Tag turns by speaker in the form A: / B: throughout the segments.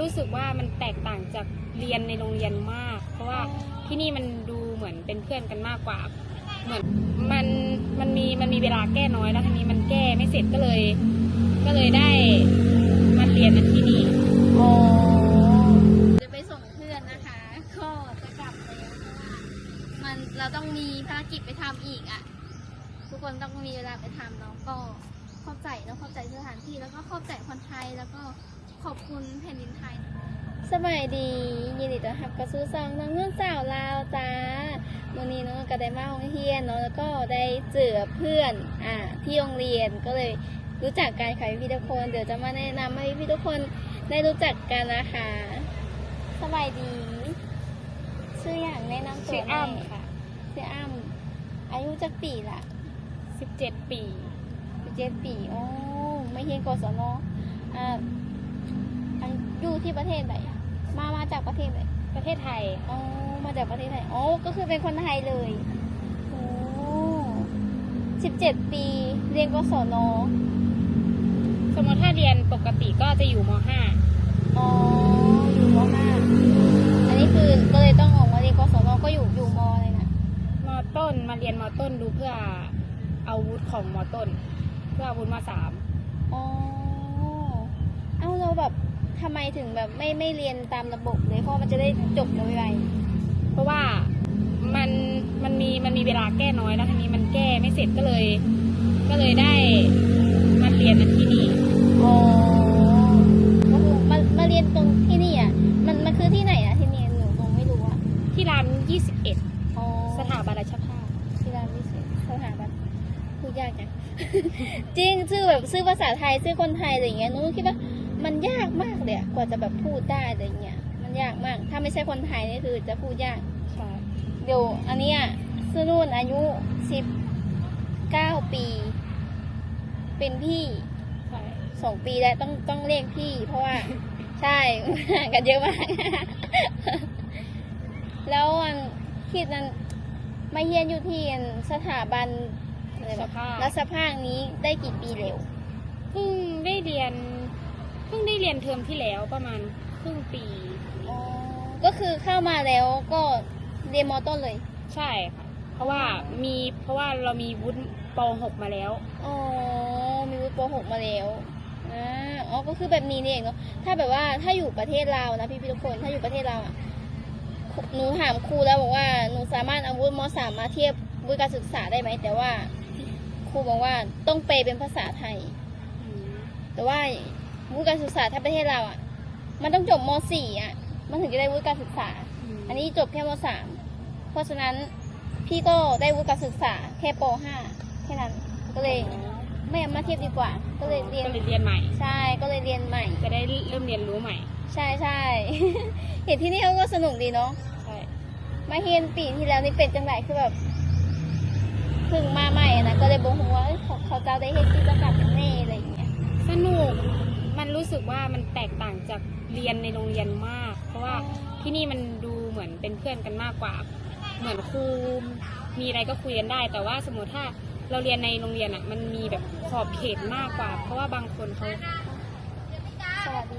A: รู้สึกว่ามันแตกต่างจากเรียนในโรงเรียนมาก เพราะว่าที่นี่มันดูเหมือนเป็นเพื่อนกันมากกว่า เหมือนมันมันมีมันมีเวลาแก้น้อยแล้วทีนี้มันแก้ไม่เสร็จก็เลย ก็เลยได้มาเรียนที่นี่
B: อ๋อ
C: จะไปส่งเพื่อนนะคะก็จะกลับแล้วเพราะว่ามันเราต้องมีภารกิจไปทำอีกอะ่ะ ทุกคนต้องมีเวลาไปทำเนาะก็เข้าใจเนาะเข้าใจสถานที่แล้วก็เข้าใจคนไทยแล้วก็ ขอบคุณแผ่นดินไทย
B: สบายดียินดีต้อนรับกระสู้ซองน้องเงื่อนสาวลาวจ้าวันนี้น้องก็ได้มาห้องเฮียนเนาะแล้วก็ได้เจอเพื่อนอ่าที่โรงเรียนก็เลยรู้จักกันค่ะพี่ทุกคน เดี๋ยวจะมาแนะนำให้พี่ทุกคนได้รู้จักกันนะคะสบายดีชื่ออย่างแนะนำตัว
A: ชื่อ
B: หน่ย
A: อ้ำค่ะ
B: ชื่ออ้ำอายุจักปีละ
A: 17ปี
B: เจ็ดปีโอ้ไม่เฮียนกศนอ่า อันอยู่ที่ประเทศไหนมามาจากประเทศไหน
A: ประเทศไทย
B: อ๋อ มาจากประเทศไทย อ๋อ ก็คือเป็นคนไทยเลย โอ้สิบเจ็ดปี เรียนกศน
A: สมมติถ้าเรียนปกติก็จะอยู่ม
B: อ๋อ อยู่มห้าอันนี้คือก็เลยต้องออกมาเรียนกศนก็อยู่อยู่มเลยนะ
A: .5 มต้นมาเรียนมต้นดูเพื่อเอาวุฒิของมต้น เพื่อเอาวุฒิมสาม
B: อ๋อ เอ้าเราแบบ ทำไมถึงแบบไม่ไม่เรียนตามระบบเลยเพราะมันจะได้จบไว
A: เพราะว่ามันมันมีมันมีเวลาแก้น้อยแล้วทีนี้มันแก้ไม่เสร็จก็เลย ก็เลยได้มาเรียนที่นี่
B: ๆอ๋อก็คือมามาเรียนตรงที่นี่อะมันมันคือที่ไหนอะที่นี่หนูคงไม่รู้อะ
A: ที่ร้าน21
B: อ๋อ
A: สถาบันราชภาพ
B: ที่ร้านวิเศษสถาบันพูดยากจังจริงชื่อแบบชื่อภาษาไทยชื่อคนไทยอะไรอย่างเงี้ยหนูคิดว่า มันยากมากเลยอะกว่าจะแบบพูดได้อะไรเงี้ย มันยากมาก ถ้าไม่ใช่คนไทยนี่คือจะพูดยาก
A: ใช่
B: เดี๋ยวอันเนี้ยชื่อนุ่นอายุสิบเก้าปี เป็นพี่
A: ใช่
B: สองปีแล้วต้องต้องเรียกพี่ เพราะว่า ใช่ห่างกันเยอะมาก แล้วอันคิดนั้นมาเรียนอยู่ที่อันสถาบันอะไร
A: ส
B: แบบ
A: ภาพ
B: รัฐภาคนี้ได้กี่ปีเร็ว
A: เพิ่งได้เรียน เพิ่งได้เรียนเทอมที่แล้วประมาณครึ่งปี
B: อ๋อก็คือเข้ามาแล้วก็เรียนมอต้นเลย
A: ใช่ค่ะ เพราะว่ามีเพราะว่าเรามีวุฒิป .6 มาแล้ว
B: อ๋อ มีวุฒิป .6 มาแล้วอ่าอ๋อ ก็คือแบบนี้นี่เองเนาะ ถ้าแบบว่าถ้าอยู่ประเทศลาวนะพี่พี่ทุกคน ถ้าอยู่ประเทศลาวอะ หนูถามครูแล้วบอกว่าหนูสามารถเอาวุฒิมสามมาเทียบวุฒิการศึกษาได้ไหม แต่ว่าครูบอกว่าต้องเปลเป็นภาษาไทย แต่ว่า วุฒิการศึกษาถ้าประเทศเราอะ มันต้องจบม .4 อะ มันถึงจะได้วุฒิการศึกษา อันนี้จบแค่ม .3 เพราะฉะนั้นพี่ก็ได้วุฒิการศึกษาแค่ป .5 แค่นั้นก็เลยไม่เอามาเทียบดีกว่า ก็เลยเรียน
A: ก็เลยเรียนใหม่
B: ใช่ก็เลยเรียนใหม่
A: จะได้เริ่มเรียนรู้ใหม่
B: ใช่ใช่ เห็นที่นี่เขาก็สนุกดีเนาะ
A: ใช่
B: มาเฮียนปีที่แล้วนี่เป็นจังไรคือแบบเพิ่งมาใหม่อะนะก็เลยบอกว่าเอ้ยเขาเขาจะได้เห็นกิจกรรมแน่อะไรอย่างเงี้ย
A: สนุกมัน รู้สึกว่ามันแตกต่างจากเรียนในโรงเรียนมาก เพราะว่าที่นี่มันดูเหมือนเป็นเพื่อนกันมากกว่า เหมือนครูมีอะไรก็คุยกันได้ แต่ว่าสมมติถ้าเราเรียนในโรงเรียนอะมันมีแบบขอบเขตมากกว่า เพราะว่าบางคนเขา
B: สวัสดี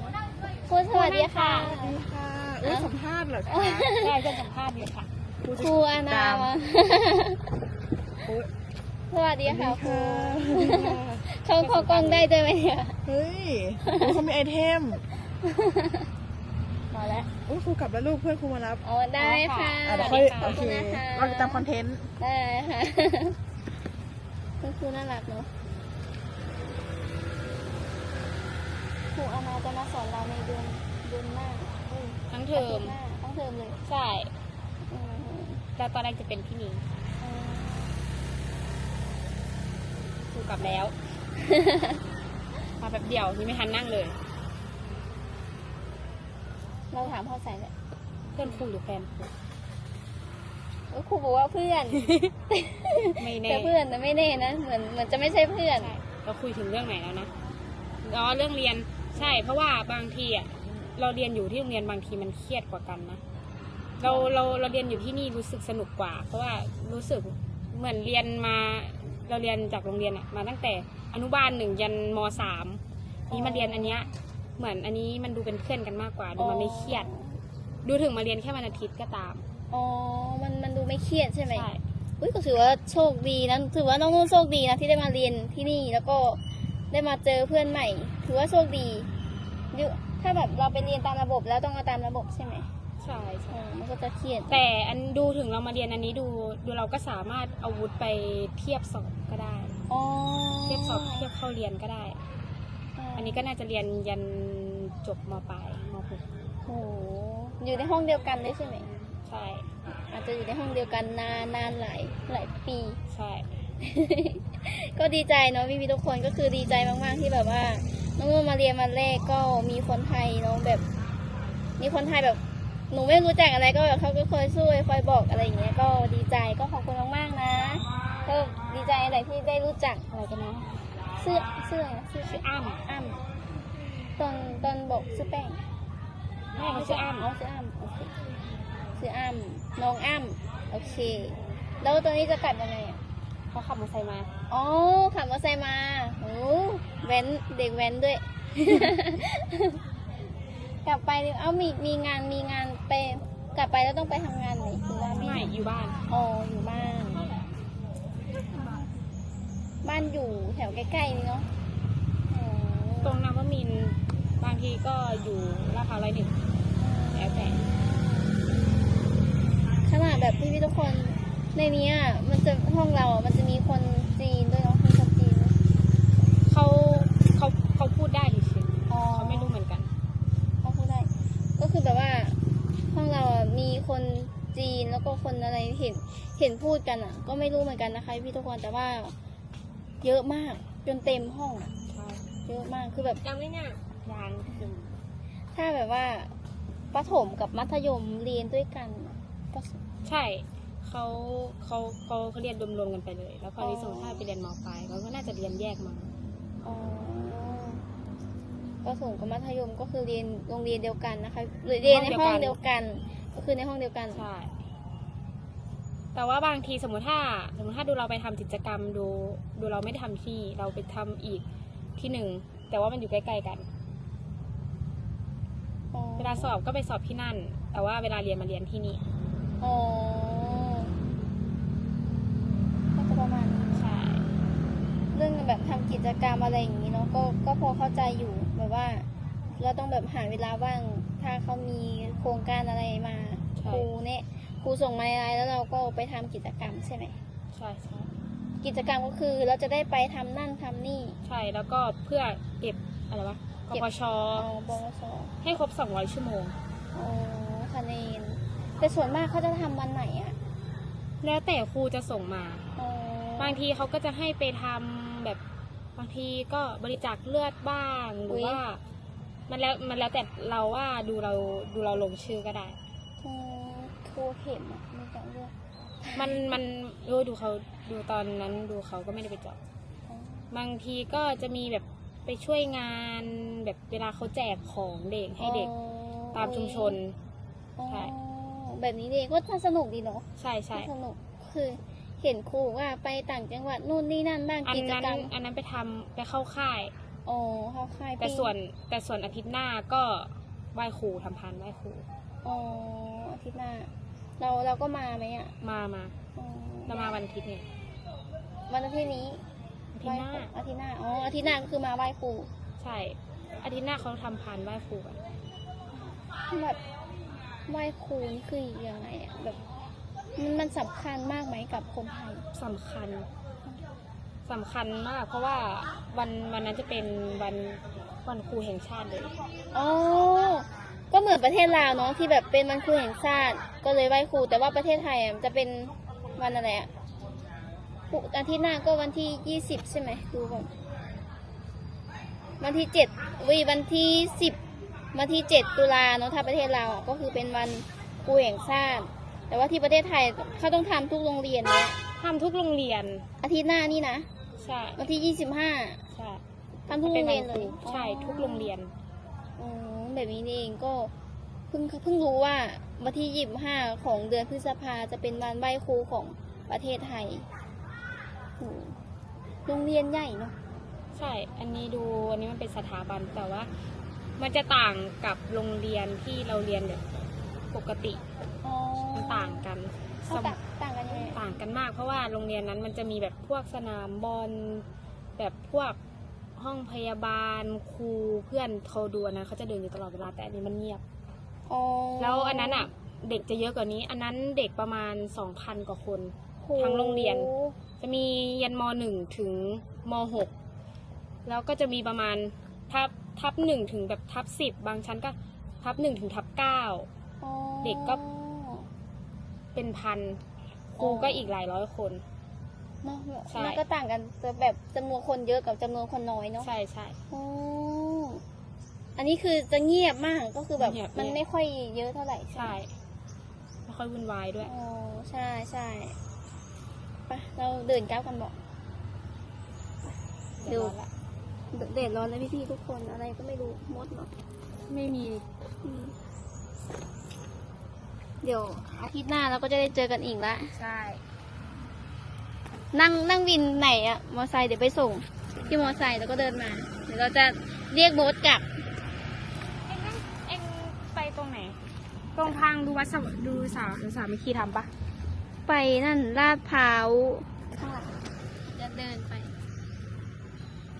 B: คุณสวัสดีค่ะ
D: สวัสดีค่ะเอ้ยสัมภาษณ์เหรอคะ
A: ได้จะสัมภาษณ์อยู่ค่ะ
B: ครูอานามา
D: โอ๊ย
B: สวัสดีค่ะครู
D: สวัสดีค่ะ
B: เขาเขากล้องได้ด้วยไหมเนี่ย
D: เฮ้ยโอ้ยเขามีไอเทม
B: มาแล้ว
D: โอ้ยครูกลับแล้วลูกเพื่อนครูมารับ
B: อ๋อได้ค่ะ
D: อะ
B: ส
D: เดี๋ย
B: วั
D: ว
B: ส
D: ค่อย
B: ดีค่ะขอบคุณนะคะ
D: โอเคเราจะตามคอนเทนต์
B: ได้ค่ะคุณครูน่ารักเนาะครูอานาจะมาสอนเราในเดือนเดือนหน้าเอ้ย
A: ทั้งเทอม
B: หน้าต้องเทอมเลย
A: ใช่
B: อืม
A: แล้วตอนแรกจะเป็นพี่หนิง ครูกลับแล้ว มาแบบเดียวยังไม่ทันนั่งเลย
B: เราถามพ่อใส่เลย
A: เพื่อนครูหรือแฟนครู
B: เอ้ยครูบอกว่าเพื่อน
A: ไม่แน่
B: แต่เพื่อนแต่ไม่แน่นะ เหมือนเหมือนจะไม่ใช่เพื่อน
A: ใช่เราคุยถึงเรื่องไหนแล้วนะอ๋อเรื่องเรียนใช่ เพราะว่าบางทีอะเราเรียนอยู่ที่โรงเรียนบางทีมันเครียดกว่ากันนะเราเราเราเรียนอยู่ที่นี่รู้สึกสนุกกว่า เพราะว่ารู้สึกเหมือนเรียนมา เราเรียนจากโรงเรียนอะมาตั้งแต่อนุบาลหนึ่งยันมสามนี่มาเรียนอันเนี้ยเหมือนอันนี้มันดูเป็นเพื่อนกันมากกว่าดูมันไม่เครียด ดูถึงมาเรียนแค่วันอาทิตย์ก็ตาม
B: อ๋อ มันมันดูไม่เครียดใช่ไหม
A: ใช่
B: อุ้ยก็ถือว่าโชคดีนะถือว่าน้องนุ่นโชคดีนะที่ได้มาเรียนที่นี่แล้วก็ได้มาเจอเพื่อนใหม่ ถือว่าโชคดีอยู่ถ้าแบบเราไปเรียนตามระบบแล้วต้องเอาตามระบบใช่ไหม
A: ใช่ใช่
B: อ๋อมันก็จะเครียด
A: แต่อันดูถึงเรามาเรียนอันนี้ดูดูเราก็สามารถเอาวุธไปเทียบสอบก็ได้
B: อ๋อ
A: เทียบสอบเทียบเข้าเรียนก็ได้ อันนี้ก็น่าจะเรียนยันจบมปลายมหก
B: โอ้โหอยู่ในห้องเดียวกันด้วยใช่ไหม
A: ใช่
B: อาจจะอยู่ในห้องเดียวกันนานนานหลายหลายปี
A: ใช่
B: ก็ดีใจเนาะพี่พี่ๆทุกคนก็คือดีใจมาก ๆ ที่แบบว่า น้องนุ่นมาเรียนมาแรกก็มีคนไทยเนาะแบบ มีคนไทยแบบ หนูไม่รู้จักอะไรก็แบบเขาก็คอยช่วยคอยบอกอะไรอย่างเงี้ยก็ดีใจก็ขอบคุณมากๆนะ ก็ดีใจอะไรที่ได้รู้จัก
A: อะไรกันนะ
B: เสื้อเสื้ออะไรนะเสื้อ
A: ชื่ออ้ำ
B: อ้ำตอนตอนบอกชื่อแป้ง
A: แม่เขาชื่ออ้ำ
B: อ๋อชื่ออ้ำโอเคชื่ออ้ำน้องอ้ำโอเค แล้วตอนนี้จะกลับยังไงอะ
A: เขาขับมอเตอร์ไซค์มา
B: อ๋อขับมอเตอร์ไซค์มาโอ้แว้นเด็กแว้นด้วย กลับไปเอ้ามีมีงานมีงานไปกลับไปแล้วต้องไปทำงานไหนหรือว่าไม่
A: ไม่อยู่บ้าน
B: อ๋ออยู่บ้าน บ้านอยู่แถวใกล้ๆนี่เนาะอ๋อ
A: ตรงนวมินทร์บางทีก็อยู่ลาดพร้าวร้อยหนึ่งแล้วแต่
B: ขนาดแบบพี่พี่ๆทุกคนในเนี้ยมันจะห้องเราอะมันจะมีคนจีนด้วยเนาะมีคนจีนด้วย
A: เขาเขาเขาพูดได้เฉย
B: อ๋อ
A: ๆเขาไม่รู้เหมือนกัน
B: เขาพูดได้ ก็ คือแบบว่า ห้องเราอะมีคนจีนแล้วก็คนอะไรเห็นเห็นพูดกันอะ ก็ไม่รู้เหมือนกันนะคะพี่ทุกคนแต่ว่า เยอะมากจนเต็มห้องอะ
A: ใช่
B: เยอะมากคือแบบ
A: ยังไม่เนี่ยยังอยู่
B: ถ้าแบบว่าประถมกับมัธยมเรียนด้วยกันก็
A: ใช่เขาเขาเขาเขาเรียนรวมๆกันไปเลย แล้วพอที่สมมติถ้าไปเรียนมปลายเขาก็น่าจะเรียนแยกมา
B: อ๋อ ประถมกับมัธยมก็คือเรียนโรงเรียนเดียวกันนะคะหรือเรียนในห้องเดียวกัน ก็คือในห้องเดียวกัน
A: ใช่แต่ว่าบางทีสมมติถ้า สมมติถ้าดูเราไปทำกิจกรรมดูดูเราไม่ได้ทำที่เราไปทำอีกที่หนึ่งแต่ว่ามันอยู่ใกล้ๆกัน
B: อ๋อ
A: เวลาสอบก็ไปสอบที่นั่น แต่ว่าเวลาเรียนมาเรียนที่นี่
B: อ๋อก็จะประมาณนี้
A: ใช่
B: เรื่องแบบทำกิจกรรมอะไรอย่างนี้เนาะก็ก็พอเข้าใจอยู่ แบบว่า เราต้องแบบหาเวลาว่าง ถ้าเขามีโครงการอะไรมา
A: ใช่
B: ครูเนี่ยครูส่งมาอะไรแล้วเราก็ไปทำกิจกรรมใช่ไหม
A: ใช่ใช่
B: กิจกรรมก็คือเราจะได้ไปทำนั่นทำนี่
A: ใช่แล้วก็เพื่อเก็บอะไรวะก
B: เก็บ
A: ปช
B: อ๋อบงส
A: ให้ครบ 200 ชั่วโมง
B: อ๋อคะแนนแต่ส่วนมากเขาจะทำวันไหนอะ
A: แล้วแต่ครูจะส่งมา
B: อ๋อบา
A: งทีเขาก็จะให้ไปทำแบบ บางทีก็บริจาคเลือดบ้างหรือว่ามันแล้วมันแล้วแต่เราว่าดูเราดูเราลงชื่อก็ได้
B: อืมครูเข็มอะไม่จังเลือก
A: มันมันเออดูเขาดูตอนนั้นดูเขาก็ไม่ได้ไปเจาะ
B: อ๋อบา
A: งทีก็จะมีแบบไปช่วยงานแบบเวลาเขาแจกของเด็กให้เด็ก
B: อ๋อ
A: ตามชุมชน
B: อ๋อ
A: ใช่
B: แบบนี้เองก็น่าสนุกดีเนาะ
A: ใช่ใช่
B: น่าสนุกคือ เห็นครูว่าไปต่างจังหวัดนู่นนี่นั่นบ้าง
A: อัน
B: กิจ
A: นั้น
B: กรรม
A: อันนั้นไปทำไปเข้าค่าย
B: อ๋อเข้าค่าย
A: แต่
B: ปี
A: ส่วนแต่ส่วนอาทิตย์หน้าก็ไหว้ครูทำพานไหว้ครู
B: อ๋ออาทิตย์หน้า เราเราก็มาไหมอะ
A: มามา
B: อ๋อ
A: เรามาวันอาทิตย์เนี่ย
B: วันอาทิตย์นี้
A: อาทิตย์หน้า
B: ไหว้ครูอาทิตย์หน้าอ๋ออาทิตย์หน้าก็คือมาไหว้ครู
A: ใช่ อาทิตย์หน้าเขาทำพานไหว้ครูกัน
B: แบบไหว้ครูนี่คือยังไงอะแบบ มันมันสำคัญมากไหมกับคนไทย
A: สำคัญสำคัญมาก เพราะว่าวันวันนั้นจะเป็นวันวันครูแห่งชาติเลย
B: อ๋อ ก็เหมือนประเทศลาวเนาะที่แบบเป็นวันครูแห่งชาติ ก็เลยไหว้ครู แต่ว่าประเทศไทยอะมันจะเป็นวันอะไรอะพุอาทิตย์หน้าก็วันที่ยี่สิบใช่ไหมดูก่อนวันที่เจ็ดวีวันที่สิบวันที่เจ็ดตุลาเนาะถ้าประเทศลาวอะก็คือเป็นวันครูแห่งชาติ แต่ว่าที่ประเทศไทยเขาต้องทำทุกโรงเรียนเนี่ย
A: ทำทุกโรงเรียน
B: อาทิตย์หน้านี่นะ
A: ใช่
B: วันที่ยี่สิบห้า
A: ใช่
B: ทำทุกโรงเรียนเลย
A: ใช่ทุกโรงเรียน
B: อ๋อแบบนี้นี่เองก็เพิ่งเพิ่งรู้ว่าวันที่ยี่สิบห้าของเดือนพฤษภาจะเป็นวันไหว้ครูของประเทศไทยโอ้โรงเรียนใหญ่เนาะ
A: ใช่ อันนี้ดูอันนี้มันเป็นสถาบันแต่ว่า มันจะต่างกับโรงเรียนที่เราเรียนแบบปกติ
B: เขา
A: ม
B: ต่างต่างกันยังไง
A: ต่างกันมาก เพราะว่าโรงเรียนนั้นมันจะมีแบบพวกสนามบอลแบบพวกห้องพยาบาลครูเพื่อนเขาดูอันนั้นเขาจะเดินอยู่ตลอดเวลาแต่อันนี้มันเงียบ
B: อ๋อ
A: แล้วอันนั้นอะ เด็กจะเยอะกว่านี้ อันนั้นเด็กประมาณสองพันกว่าคน
B: โห
A: ทั้งโรงเรียน จะมียันมหนึ่งถึงมหกแล้วก็จะมีประมาณทับทับหนึ่งถึงแบบทับสิบบางชั้นก็ทับหนึ่งถึงทับเก้า
B: อ๋อ
A: เด็กก็ เป็นพันครูก็อีกหลายร้อยคน
B: เนอะ
A: ใช่
B: มันก็ต่างกันจะแบบจำนวนคนเยอะกับจำนวนคนน้อยเนาะ
A: ใช่ใช่
B: อ๋ออันนี้คือจะเงียบมากก็คือแบบ
A: เงียบ
B: มัน
A: เงียบ
B: ไม่ค่อยเยอะเท่าไหร่ใช่
A: ใช่
B: ไหม
A: ไม่ค่อยวุ่นวายด้วย
B: อ๋อใช่ใช่ไปเราเดินก้าวกันบอก
A: เดี๋ยวร้อนละ
B: เด็ดร้อนเลยพี่ๆทุกคนอะไรก็ไม่รู้มดเนาะ
A: ไม่มี
B: อืม เดี๋ยวอาทิตย์หน้าเราก็จะได้เจอกันอีกละ
A: ใช่
B: นั่งนั่งวินไหนอะมอไซค์เดี๋ยวไปส่ง ที่มอไซค์แล้วก็เดินมา เดี๋ยวเราจะเรียกโบ๊ทกลับ
A: เอ็งนั่งเอ็งไปตรงไหน ตรงทางดูวัดสวดูสาวสามัคคีทำปะ
B: ไปนั่นลาดพร้าวข้างหลังจะเดินไป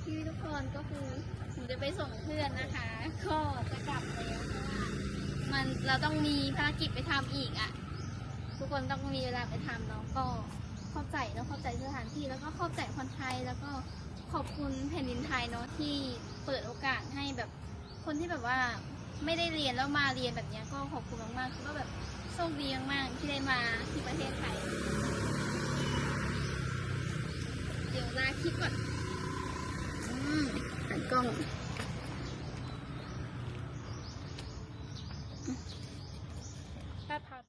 B: ที่ทุกคนก็คือหนูจะไปส่งเพื่อนนะคะก็จะกลับแล้วเพราะว่า มันเราต้องมีภารกิจไปทำอีกอะ่ะ ทุกคนต้องมีเวลาไปทำเนาะก็เข้าใจเนาะเข้าใจสถานที่แล้วก็เข้าใจคนไทยแล้วก็ขอบคุณแผ่นดินไทยเนาะที่เปิดโอกาสให้แบบคนที่แบบว่าไม่ได้เรียนแล้วมาเรียนแบบเนี้ยก็ขอบคุณมากๆคือว่าแบบโชคดีมากๆที่ได้มาที่ประเทศไทย เดี๋ยวลาคลิปก่อน อืมหันกล้อง
A: ลาดพร้าว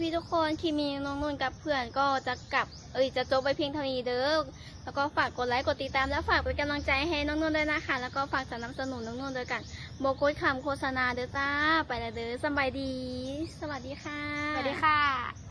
B: พี่ๆทุกคนคีมีน้องนุ่นกับเพื่อนก็จะกลับเอ้ยจะจบไปเพียงเท่านี้เด้อแล้วก็ฝากกดไลค์กดติดตามแล้วฝากเป็นกำลังใจให้น้องนุ่นด้วยนะคะ แล้วก็ฝากสนับสนุนน้องนุ่นด้วยกันโบกดคำโฆษณาเด้อจ้า ไปแล้วเด้อสบายดี สวัสดีค่ะ
A: สวัสดีค่ะ